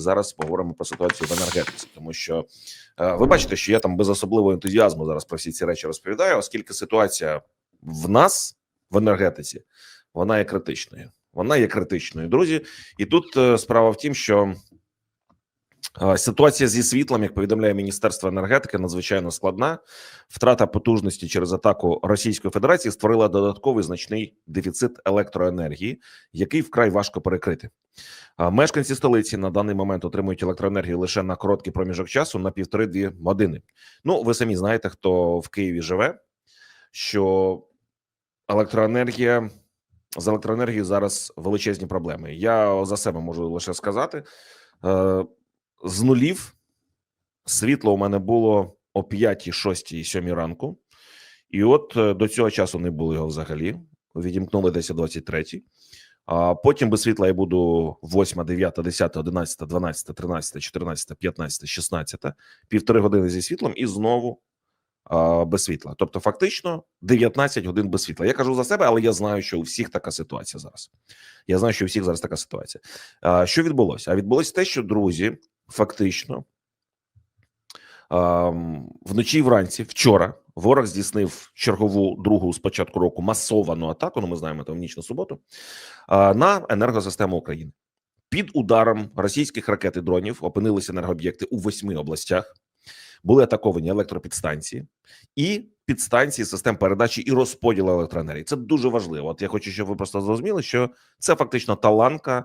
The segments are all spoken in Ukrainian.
Зараз поговоримо про ситуацію в енергетиці, тому що е, ви бачите, що я там без особливого ентузіазму зараз про всі ці речі розповідаю, оскільки ситуація в нас в енергетиці вона є критичною. Вона є критичною, друзі. І тут е, справа в тім, що ситуація зі світлом, як повідомляє Міністерство енергетики, надзвичайно складна. Втрата потужності через атаку Російської Федерації створила додатковий значний дефіцит електроенергії, який вкрай важко перекрити. Мешканці столиці на даний момент отримують електроенергію лише на короткий проміжок часу на півтори-дві години. Ну, ви самі знаєте, хто в Києві живе, що електроенергія з електроенергією зараз величезні проблеми. Я за себе можу лише сказати: е, з нулів світло у мене було о 5, 6, 7 ранку, і от е, до цього часу не було його взагалі. Відімкнули десь о 23. А потім без світла я буду 8, 9, 10, 11, 12, 13, 14, 15, 16, півтори години зі світлом і знову а, без світла. Тобто, фактично 19 годин без світла. Я кажу за себе, але я знаю, що у всіх така ситуація зараз. Я знаю, що у всіх зараз така ситуація. А, що відбулося? А відбулося те, що друзі, фактично, вночі і вранці, вчора, ворог здійснив чергову другу з початку року масовану атаку. Ну, ми знаємо там в ніч на суботу на енергосистему України. Під ударом російських ракет і дронів опинилися енергооб'єкти у восьми областях. Були атаковані електропідстанції і підстанції систем передачі і розподілу електроенергії. Це дуже важливо. От я хочу, щоб ви просто зрозуміли, що це фактично та ланка, е,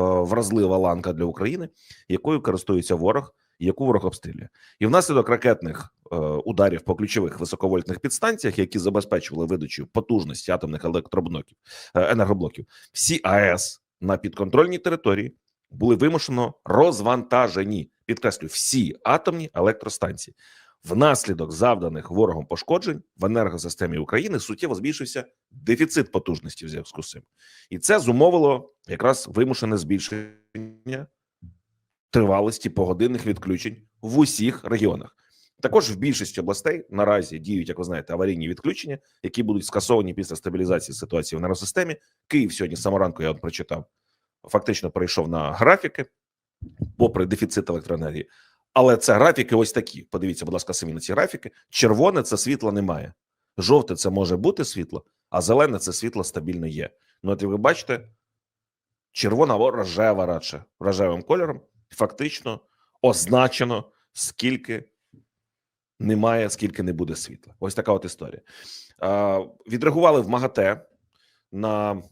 вразлива ланка для України, якою користується ворог, яку ворог обстрілює, і внаслідок ракетних е, ударів по ключових високовольтних підстанціях, які забезпечували видачу потужності атомних електроблоків е, енергоблоків, всі АЕС на підконтрольній території були вимушено розвантажені. Підкреслю, всі атомні електростанції. Внаслідок завданих ворогом пошкоджень в енергосистемі України суттєво збільшився дефіцит потужності в зв'язку з цим, і це зумовило якраз вимушене збільшення тривалості погодинних відключень в усіх регіонах. Також в більшості областей наразі діють, як ви знаєте, аварійні відключення, які будуть скасовані після стабілізації ситуації в енергосистемі. Київ сьогодні з ранку я от прочитав, фактично перейшов на графіки, попри дефіцит електроенергії. Але це графіки ось такі. Подивіться, будь ласка, самі на ці графіки. Червоне це світла немає. Жовте це може бути світло, а зелене це світло стабільно є. Ну, от ви бачите, червона або рожева радше рожевим кольором фактично означено, скільки немає, скільки не буде світла. Ось така от історія. Е, відреагували в МАГАТЕ на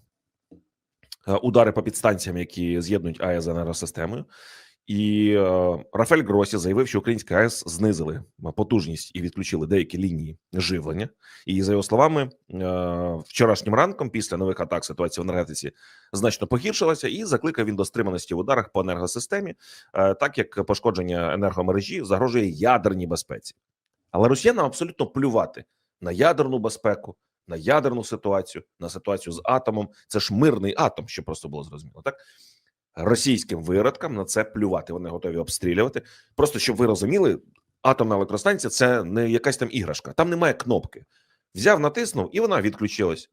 е, удари по підстанціям, які з'єднують АЕС з енергосистемою. І е, Рафель Гросі заявив, що українська АЕС знизили потужність і відключили деякі лінії живлення. І за його словами, е, вчорашнім ранком, після нових атак, ситуація в енергетиці значно погіршилася, і закликав він до стриманості в ударах по енергосистемі, е, так як пошкодження енергомережі загрожує ядерній безпеці. Але росіянам абсолютно плювати на ядерну безпеку, на ядерну ситуацію, на ситуацію з атомом. Це ж мирний атом, що просто було зрозуміло. Так російським виродкам на це плювати. Вони готові обстрілювати. Просто щоб ви розуміли, атомна електростанція це не якась там іграшка. Там немає кнопки. Взяв, натиснув, і вона відключилась.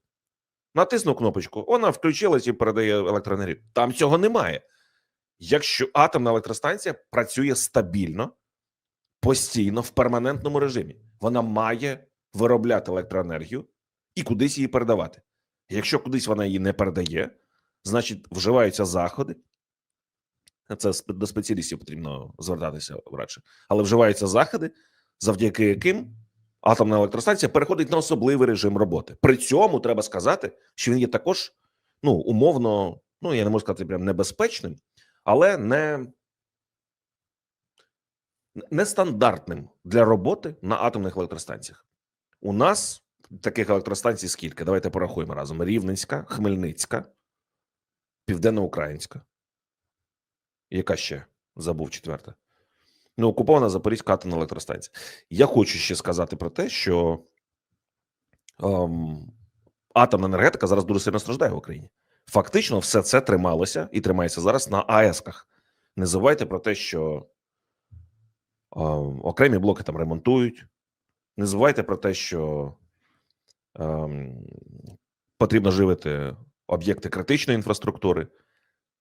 Натиснув кнопочку, вона включилась і передає електроенергію. Там цього немає. Якщо атомна електростанція працює стабільно, постійно в перманентному режимі, вона має виробляти електроенергію і кудись її передавати. Якщо кудись вона її не передає, значить вживаються заходи. Це до спеціалістів потрібно звертатися радше, але вживаються заходи, завдяки яким атомна електростанція переходить на особливий режим роботи. При цьому треба сказати, що він є також ну умовно, ну я не можу сказати прям небезпечним, але не нестандартним для роботи на атомних електростанціях. У нас таких електростанцій скільки? Давайте порахуємо разом: Рівненська, Хмельницька, Південноукраїнська. Яка ще забув четверта? Ну, окупована Запорізька атомна електростанція. Я хочу ще сказати про те, що ем, атомна енергетика зараз дуже сильно страждає в Україні. Фактично, все це трималося і тримається зараз на АЕСках. Не забувайте про те, що ем, окремі блоки там ремонтують. Не забувайте про те, що ем, потрібно живити об'єкти критичної інфраструктури.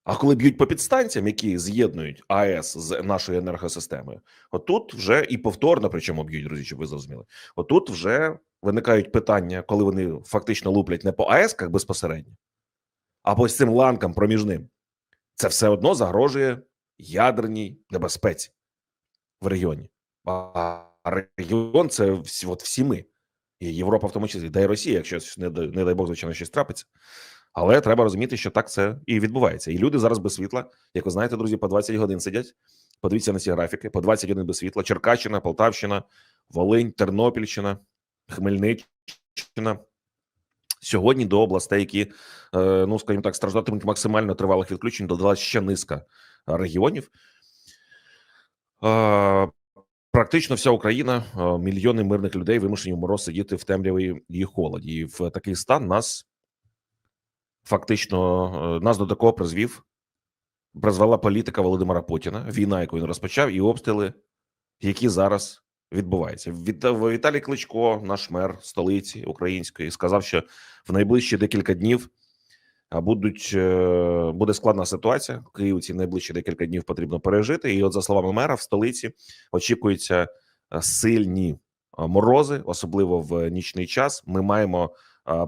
А коли б'ють по підстанціям, які з'єднують АЕС з нашою енергосистемою, отут вже і повторно, причому б'ють, друзі, щоб ви зрозуміли. Отут вже виникають питання, коли вони фактично луплять не по АЕСках безпосередньо, а по цим ланкам проміжним. Це все одно загрожує ядерній небезпеці в регіоні. А регіон це всі, от всі ми, і Європа в тому числі, да й Росія, якщо не дай Бог, звичайно, щось трапиться. Але треба розуміти, що так це і відбувається. І люди зараз без світла, як ви знаєте, друзі, по 20 годин сидять. Подивіться на ці графіки: по 20 годин без світла. Черкащина, Полтавщина, Волинь, Тернопільщина, Хмельниччина. Сьогодні до областей, які, е, ну скажімо так, страждатимуть максимально тривалих відключень, додалась ще низка регіонів. Е, Практично вся Україна, е, мільйони мирних людей вимушені в мороз сидіти в темряві і холоді. І в такий стан нас фактично е, нас до такого призвів, призвела політика Володимира Путіна, війна, яку він розпочав, і обстріли, які зараз відбуваються. Від Віталій Кличко, наш мер столиці української, сказав, що в найближчі декілька днів будуть е, буде складна ситуація. Києву ці найближчі декілька днів потрібно пережити. І, от, за словами мера, в столиці очікуються е, сильні морози, особливо в нічний час. Ми маємо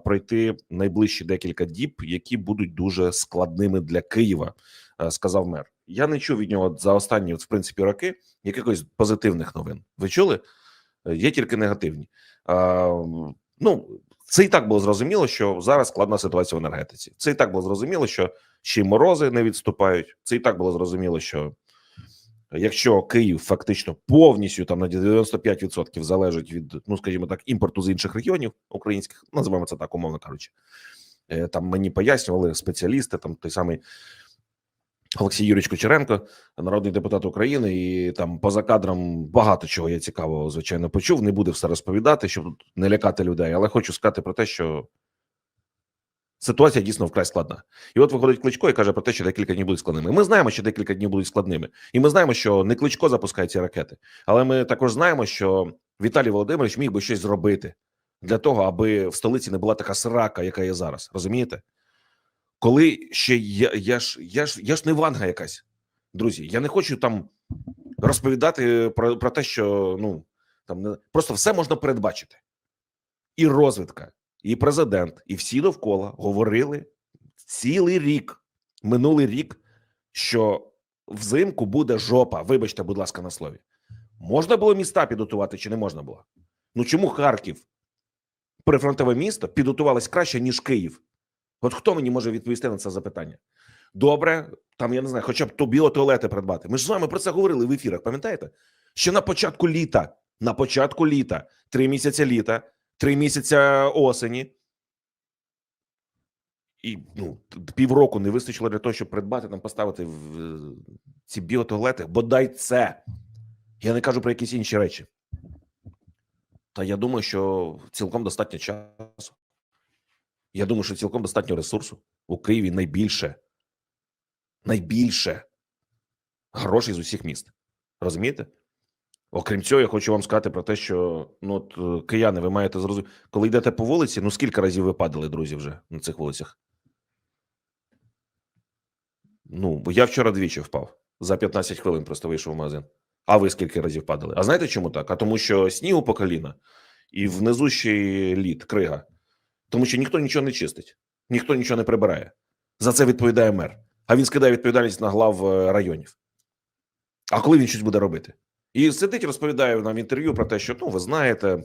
пройти найближчі декілька діб, які будуть дуже складними для Києва, е, сказав мер. Я не чув від нього за останні, в принципі, роки якихось позитивних новин. Ви чули? Е, Є тільки негативні. Ну це і так було зрозуміло, що зараз складна ситуація в енергетиці. Це і так було зрозуміло, що ще й морози не відступають. Це і так було зрозуміло, що якщо Київ фактично повністю там на 95% залежить від, ну скажімо так, імпорту з інших регіонів українських, називаємо це так, умовно кажучи. Е, Там мені пояснювали спеціалісти, там той самий Олексій Юрійович Кучеренко, народний депутат України, і там поза кадром багато чого я цікавого, звичайно, почув. Не буду все розповідати, щоб не лякати людей, але хочу сказати про те, що ситуація дійсно вкрай складна. І от виходить Кличко і каже про те, що декілька днів будуть складними. Ми знаємо, що декілька днів будуть складними, і ми знаємо, що не Кличко запускає ці ракети, але ми також знаємо, що Віталій Володимирович міг би щось зробити для того, аби в столиці не була така срака, яка є зараз. Розумієте? Коли ще я, я ж я ж я ж не ванга якась, друзі. Я не хочу там розповідати про, про те, що ну там просто все можна передбачити. І розвідка, і президент, і всі довкола говорили цілий рік, минулий рік, що взимку буде жопа. Вибачте, будь ласка, на слові. Можна було міста підготувати чи не можна було? Ну чому Харків, прифронтове місто, підготувалось краще, ніж Київ? От хто мені може відповісти на це запитання? Добре, там я не знаю, хоча б то біотуалети придбати. Ми ж з вами про це говорили в ефірах. Пам'ятаєте? Ще на початку літа, на початку літа, три місяці літа, три місяця осені. І ну, півроку не вистачило для того, щоб придбати там, поставити в е, ці біотуалети. Бодай це. Я не кажу про якісь інші речі. Та я думаю, що цілком достатньо часу. Я думаю, що цілком достатньо ресурсу. У Києві найбільше, найбільше грошей з усіх міст. Розумієте? Окрім цього, я хочу вам сказати про те, що ну, от, е, кияни, ви маєте зрозуміти, коли йдете по вулиці, ну скільки разів ви падали, друзі, вже на цих вулицях? Ну, я вчора двічі впав. За 15 хвилин просто вийшов в магазин. А ви скільки разів падали? А знаєте чому так? А тому, що снігу по коліна і внизу ще лід, крига. Тому що ніхто нічого не чистить, ніхто нічого не прибирає. За це відповідає мер. А він скидає відповідальність на глав е, районів. А коли він щось буде робити? І сидить, розповідає нам інтерв'ю про те, що ну ви знаєте,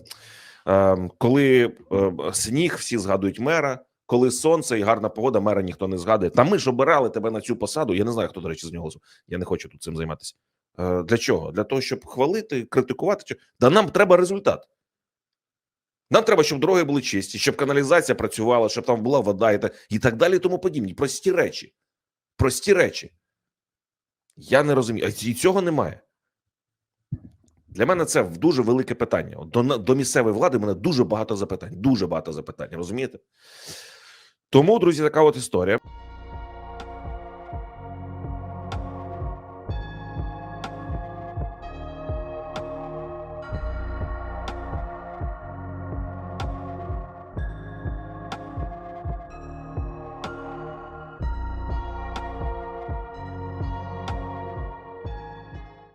е, коли е, сніг, всі згадують мера, коли сонце і гарна погода, мера ніхто не згадує. Та ми ж обирали тебе на цю посаду. Я не знаю, хто, до речі, з нього. Я не хочу тут цим займатися. Е, Для чого? Для того, щоб хвалити, критикувати. Да нам треба результат. Нам треба, щоб дороги були чисті, щоб каналізація працювала, щоб там була вода і так, і так далі, і тому подібні. Прості речі. Прості речі. Я не розумію. І цього немає. Для мене це дуже велике питання. До, до місцевої влади мене дуже багато запитань. Дуже багато запитань. Розумієте? Тому, друзі, така от історія.